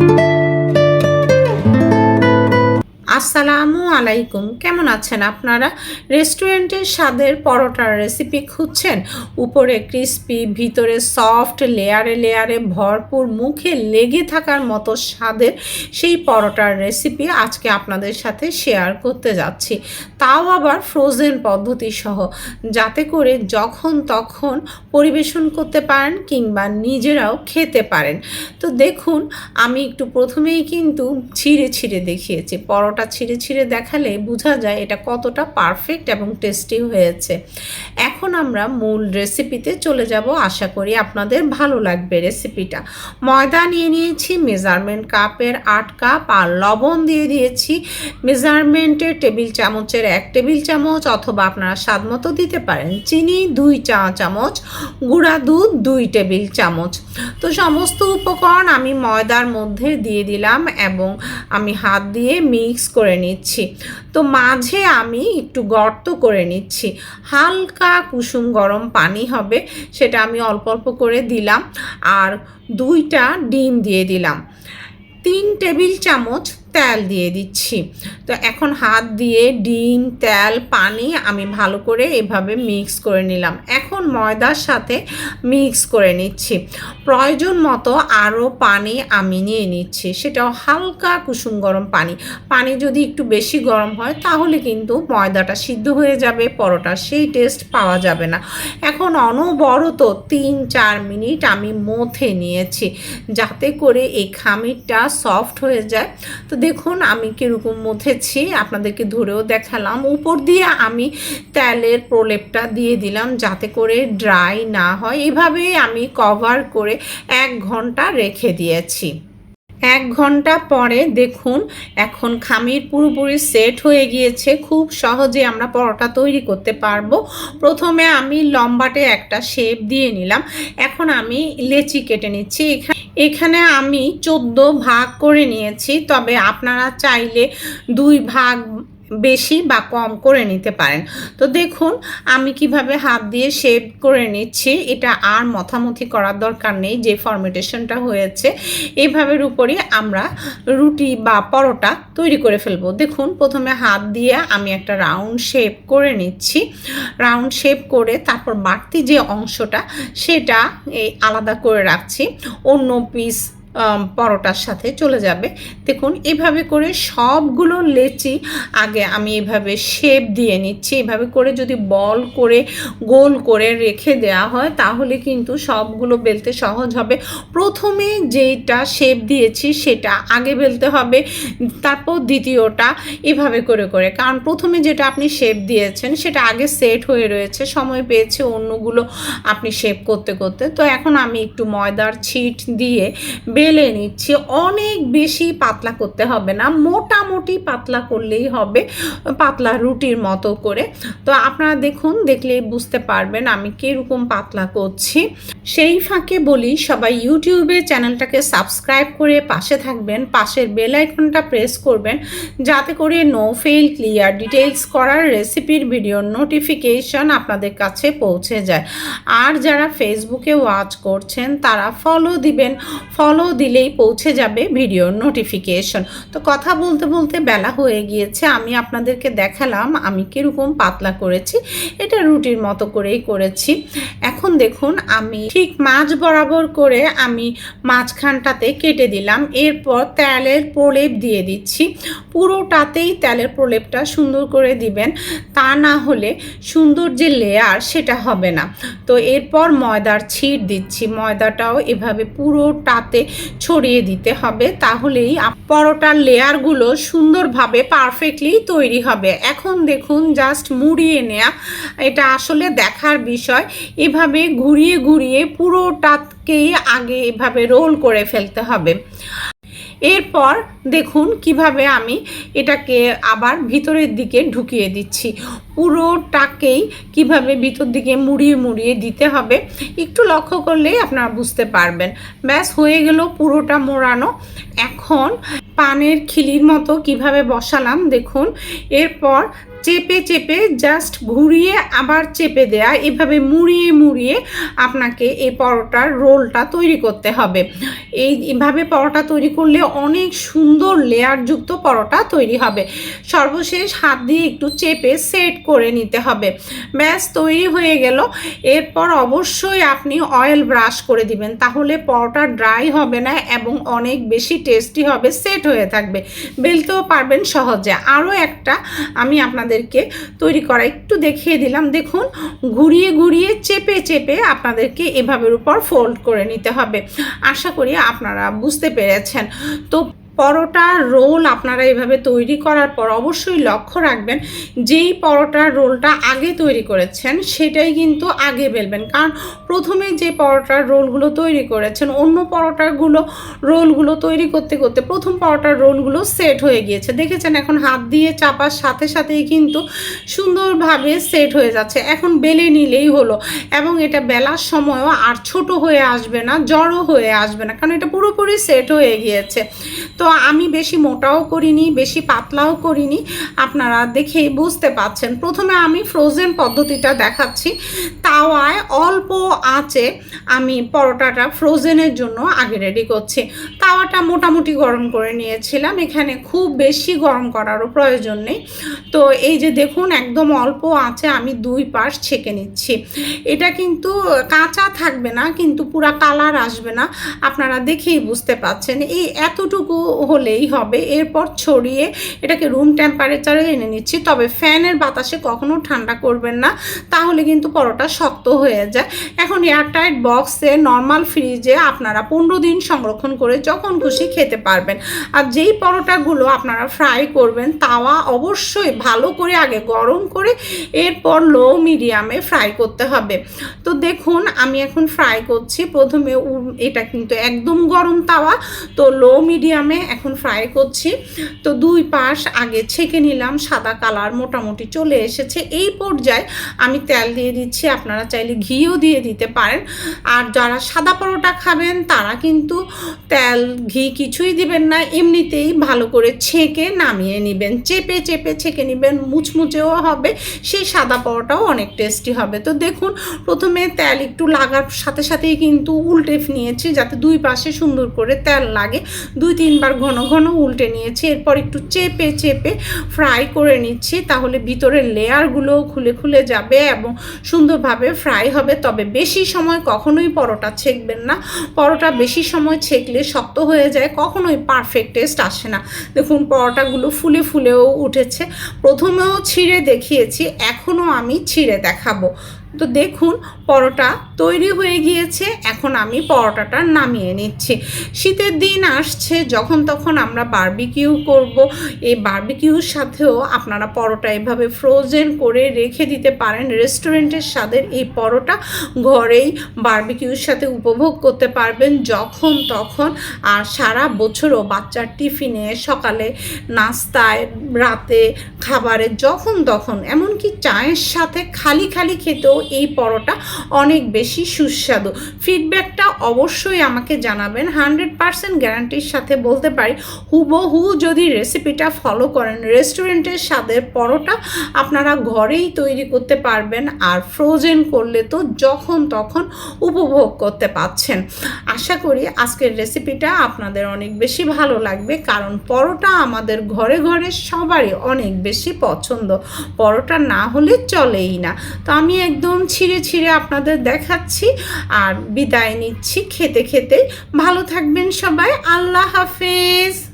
thank you আসসালামু আলাইকুম। কেমন আছেন আপনারা? রেস্টুরেন্টের স্বাদের পরোটার রেসিপি খুঁজছেন? উপরে ক্রিস্পি ভিতরে সফট লেয়ারে লেয়ারে ভরপুর, মুখে লেগে থাকার মতো স্বাদের সেই পরোটার রেসিপি আজকে আপনাদের সাথে শেয়ার করতে যাচ্ছি। তাও আবার ফ্রোজেন পদ্ধতি সহ যাতে করে যখন তখন পরিবেশন করতে পারেন কিংবা নিজেরাও খেতে পারেন। তো দেখুন, আমি একটু প্রথমেই কিন্তু ছিঁড়ে ছিঁড়ে দেখিয়েছি। পরোটা ছিঁড়ে ছিঁড়ে দেখালে বোঝা যায় এটা কতটা পারফেক্ট এবং টেস্টি হয়েছে। এখন আমরা মূল রেসিপিতে চলে যাব। আশা করি আপনাদের ভালো লাগবে রেসিপিটা ময়দা নিয়ে নিয়েছি মেজারমেন্ট কাপের আট কাপ আর লবণ দিয়ে দিয়েছি। মেজারমেন্টের টেবিল চামচের এক টেবিল চামচ অথবা আপনারা স্বাদ মতো দিতে পারেন। চিনি দুই চা চামচ, গুঁড়া দুধ দুই টেবিল চামচ। তো সমস্ত উপকরণ আমি ময়দার মধ্যে দিয়ে দিলাম এবং আমি হাত দিয়ে মিক্স করে নিচ্ছি। তো মাঝে আমি একটু গর্ত করে নিচ্ছি। হালকা কুসুম গরম পানি হবে, সেটা আমি অল্প অল্প করে দিলাম। আর দুইটা ডিম দিয়ে দিলাম। তিন টেবিল চামচ তেল দিয়ে দিচ্ছি। তো এখন হাত দিয়ে ডিম, তেল, পানি আমি ভালো করে এভাবে মিক্স করে নিলাম। এখন ময়দার সাথে মিক্স করে নিচ্ছি। প্রয়োজন মতো আরও পানি আমি নিয়ে নিচ্ছি। সেটাও হালকা কুসুম গরম পানি। পানি যদি একটু বেশি গরম হয়, তাহলে কিন্তু ময়দাটা সিদ্ধ হয়ে যাবে পরোটা সেই টেস্ট পাওয়া যাবে না। এখন অনবরত তিন, চার মিনিট আমি মথে নিয়েছি, যাতে করে এই খামিরটা সফট হয়ে যায়। তো দেখুন, আমি কীরকম মুথেছি আপনাদেরকে ধরেও দেখালাম। উপর দিয়ে আমি তেলের প্রলেপটা দিয়ে দিলাম যাতে করে ড্রাই না হয়। এভাবেই আমি কভার করে এক ঘণ্টা রেখে দিয়েছি। এক ঘণ্টা পরে দেখুন, এখন খামির পুরোপুরি সেট হয়ে গিয়েছে। খুব সহজে আমরা পরোটা তৈরি করতে পারব। প্রথমে আমি লম্বাটে একটা শেপ দিয়ে নিলাম। এখন আমি লেচি কেটে নিচ্ছি। এখানে এখানে আমি চোদ্দ ভাগ করে নিয়েছি। তবে আপনারা চাইলে দুই ভাগ বেশি বা কম করে নিতে পারেন। তো দেখুন, আমি কীভাবে হাত দিয়ে শেপ করে নিচ্ছি, এটা আর মথামথি করার দরকার নেই, যে ফরমেটেশনটা হয়েছে। এইভাবের উপরে আমরা রুটি বা পরোটা তৈরি করে ফেলব। দেখুন, প্রথমে হাত দিয়ে আমি একটা রাউন্ড শেপ করে নিচ্ছি। রাউন্ড শেপ করে তারপর বাড়তি যে অংশটা, সেটা এই আলাদা করে রাখছি। অন্য পিস পরোটার সাথে চলে যাবে। দেখুন, এভাবে করে সবগুলো লেচি আগে আমি এভাবে শেপ দিয়ে নিচ্ছি। এভাবে করে যদি বল করে, গোল করে রেখে দেওয়া হয়, তাহলে কিন্তু সবগুলো বেলতে সহজ হবে। প্রথমে যেটা শেপ দিয়েছি, সেটা আগে বেলতে হবে, তারপর দ্বিতীয়টা এভাবে করে করে। কারণ প্রথমে যেটা আপনি শেপ দিয়েছেন, সেটা আগে সেট হয়ে রয়েছে, সময় পেয়েছে অন্যগুলো আপনি শেপ করতে করতে। তো এখন আমি একটু ময়দার ছিট দিয়ে বেলে নিচ্ছি, অনেক বেশি পাতলা করতে হবে না, মোটামুটি পাতলা করলেই হবে, পাতলা রুটির মতো করে। তো আপনারা দেখুন দেখলেই বুঝতে পারবেন আমি কীরকম পাতলা করছি। সেই ফাঁকে বলি, সবাই ইউটিউবে চ্যানেলটাকে সাবস্ক্রাইব করে পাশে থাকবেন, পাশের বেল আইকনটা প্রেস করবেন, যাতে করে নো ফেল ক্লিয়ার ডিটেলস করার রেসিপির ভিডিওর নোটিফিকেশন আপনাদের কাছে পৌঁছে যায়। আর যারা ফেসবুকে ওয়াচ করছেন, তারা ফলো দিবেন ফলো দিলেই পৌঁছে যাবে ভিডিওর নোটিফিকেশন তো কথা বলতে বলতে বেলা হয়ে গিয়েছে, আমি আপনাদেরকে দেখালাম, আমি কীরকম পাতলা করেছি, এটা রুটির মতো করেই করেছি। এখন দেখুন, আমি ঠিক মাছ বরাবর করে আমি মাঝখানটাতে কেটে দিলাম, এরপর তেলের প্রলেপ দিয়ে দিচ্ছি। পুরোটাতেই তেলের প্রলেপটা সুন্দর করে দিবেন, তা না হলে সুন্দর যে লেয়ার সেটা হবে না। তো এরপর ময়দার ছিট দিচ্ছি, ময়দাটাও এভাবে পুরোটাতে ছড়িয়ে দিতে হবে, তাহলেই পরোটার লেয়ারগুলো সুন্দরভাবে পারফেক্টলি তৈরি হবে। এখন দেখুন, জাস্ট মুড়িয়ে নেয়া, এটা আসলে দেখার বিষয়। এভাবে ঘুরিয়ে ঘুরিয়ে পুরোটাকেই আগে এভাবে রোল করে ফেলতে হবে। এরপর দেখুন কীভাবে আমি এটাকে আবার ভিতরের দিকে ঢুকিয়ে দিচ্ছি। পুরোটাকেই কীভাবে ভিতর দিকে মুড়িয়ে মুড়িয়ে দিতে হবে, একটু লক্ষ্য করলেই আপনারা বুঝতে পারবেন। ব্যাস, হয়ে গেল পুরোটা মোড়ানো। এখন পানের খিলির মতো কীভাবে বসালাম দেখুন। এরপর চেপে চেপে জাস্ট ঘুরিয়ে আবার চেপে দেয়া, এভাবে মুড়িয়ে মুড়িয়ে আপনাকে এই পরোটার রোলটা তৈরি করতে হবে। এই, এভাবে পরোটা তৈরি করলে অনেক সুন্দর লেয়ারযুক্ত পরোটা তৈরি হবে। সর্বশেষ হাত দিয়ে একটু চেপে সেট করে নিতে হবে। ব্যাস, তৈরি হয়ে গেল। এরপর অবশ্যই আপনি অয়েল ব্রাশ করে দিবেন। তাহলে পরোটা ড্রাই হবে না এবং অনেক বেশি টেস্টি হবে সেট হয়ে থাকবে। বেলতেও পারবেন সহজে। আরও একটা আমি আপনাদেরকে তৈরি করা একটু দেখিয়ে দিলাম। দেখুন, ঘুরিয়ে ঘুরিয়ে চেপে চেপে আপনাদেরকে এভাবের উপর ফোল্ড করে নিতে হবে। আশা করি আপনারা বুঝতে পেরেছেন। তো পরোটা রোল আপনারা এভাবে তৈরি করার পর অবশ্যই লক্ষ্য রাখবেন, যেই পরোটার রোলটা আগে তৈরি করেছেন সেটাই কিন্তু আগে বেলবেন। কারণ প্রথমে যে পরোটার রোলগুলো তৈরি করেছেন, অন্য পরোটাগুলো রোলগুলো তৈরি করতে করতে প্রথম পরোটার রোলগুলো সেট হয়ে গিয়েছে। দেখেছেন এখন হাত দিয়ে চাপার সাথে সাথেই কিন্তু সুন্দরভাবে সেট হয়ে যাচ্ছে। এখন বেলে নিলেই হলো এবং এটা বেলার সময়ও আর ছোট হয়ে আসবে না, জড়ো হয়ে আসবে না, কারণ এটা পুরোপুরি সেট হয়ে গিয়েছে। তো আমি বেশি মোটাও করিনি, বেশি পাতলাও করিনি। আপনারা দেখেই বুঝতে পাচ্ছেন। প্রথমে আমি ফ্রোজেন পদ্ধতিটা দেখাচ্ছি। তাওয়ায় অল্প আঁচে আমি পরোটাটা ফ্রোজেনের জন্য আগে রেডি করছি। তাওয়াটা মোটামুটি গরম করে নিয়েছিলাম। এখানে খুব বেশি গরম করারও প্রয়োজন নেই। তো এই যে দেখুন, একদম অল্প আঁচে আমি দুই পাশ ছেঁকে নিচ্ছি। এটা কিন্তু কাঁচা থাকবে না, কিন্তু পুরা কালার আসবে না। আপনারা দেখেই বুঝতে পাচ্ছেন। এই এতটুকু হলেই হবে। এরপর ছড়িয়ে এটাকে রুম টেম্পারেচারে এনে নিচ্ছি। তবে ফ্যানের বাতাসে কখনো ঠান্ডা করবেন না, তাহলে কিন্তু পরোটা শক্ত হয়ে যায়। এখন এয়ারটাইট বক্সে নর্মাল ফ্রিজে আপনারা পনেরো দিন সংরক্ষণ করে যখন খুশি খেতে পারবেন। আর যেই পরোটাগুলো আপনারা ফ্রাই করবেন, তাওয়া অবশ্যই ভালো করে আগে গরম করে এরপর লো মিডিয়ামে ফ্রাই করতে হবে। তো দেখুন, আমি এখন ফ্রাই করছি। প্রথমে এটা কিন্তু একদম গরম তাওয়া। তো লো মিডিয়ামে এখন ফ্রাই করছি। তো দুই পাশ আগে ছেঁকে নিলাম, সাদা কালার মোটামুটি চলে এসেছে। এই পর্যায়ে আমি তেল দিয়ে দিচ্ছি, আপনারা চাইলে ঘিও দিয়ে দিতে পারেন। আর যারা সাদা পরোটা খাবেন, তারা কিন্তু তেল, ঘি কিছুই দিবেন না। এমনিতেই ভালো করে ছেঁকে নামিয়ে নেবেন। চেপে চেপে ছেঁকে নেবেন, মুচমুচেও হবে, সেই সাদা পরোটাও অনেক টেস্টি হবে। তো দেখুন, প্রথমে তেল একটু লাগার সাথে সাথেই কিন্তু উল্টে নিয়েছি, যাতে দুই পাশে সুন্দর করে তেল লাগে। দুই, তিনবার ঘন ঘন উল্টে নিয়েছি, এরপর একটু চেপে চেপে ফ্রাই করে নিচ্ছি, তাহলে ভিতরের লেয়ারগুলো খুলে খুলে যাবে এবং সুন্দরভাবে ফ্রাই হবে। তবে বেশি সময় কখনোই পরোটা ছেঁকবেন না। পরোটা বেশি সময় ছেঁকলে শক্ত হয়ে যায়, কখনোই পারফেক্ট টেস্ট আসে না। দেখুন, পরোটাগুলো ফুলে ফুলেও উঠেছে। প্রথমেও ছিঁড়ে দেখিয়েছি, এখনও আমি ছিঁড়ে দেখাবো। তো দেখুন, পরোটা তৈরি হয়ে গিয়েছে, এখন আমি পরোটাটা নামিয়ে নিচ্ছি। শীতের দিন আসছে, যখন তখন আমরা বারবিকিউ করব। এই বারবিকিউর সাথেও আপনারা পরোটা এভাবে ফ্রোজেন করে রেখে দিতে পারেন। রেস্টুরেন্টের স্বাদের এই পরোটা ঘরেই বার্বিকিউর সাথে উপভোগ করতে পারবেন। যখন তখন আর সারা বছরও বাচ্চার টিফিনে, সকালে নাস্তায়, রাতে খাবারে, যখন তখন। এমনকি চায়ের সাথে খালি খালি খেতেও এই পরোটা অনেক বেশি সুস্বাদু। ফিডব্যাকটা অবশ্যই আমাকে জানাবেন। হান্ড্রেড পারসেন্ট গ্যারান্টির সাথে বলতে পারি, হুবহু যদি রেসিপিটা ফলো করেন, রেস্টুরেন্টের স্বাদের পরোটা আপনারা ঘরেই তৈরি করতে পারবেন আর ফ্রোজেন করলে তো যখন তখন উপভোগ করতে পাচ্ছেন। আশা করি আজকের রেসিপিটা আপনাদের অনেক বেশি ভালো লাগবে, কারণ পরোটা আমাদের ঘরে ঘরে সবারই অনেক বেশি পছন্দ। পরোটা না হলে চলেই না। তো আমি একদম ছিঁড়ে ছিঁড়ে আপনাদের দেখাচ্ছি আর বিদায় নিচ্ছি খেতে খেতে। ভালো থাকবেন সবাই, আল্লাহ হাফেজ।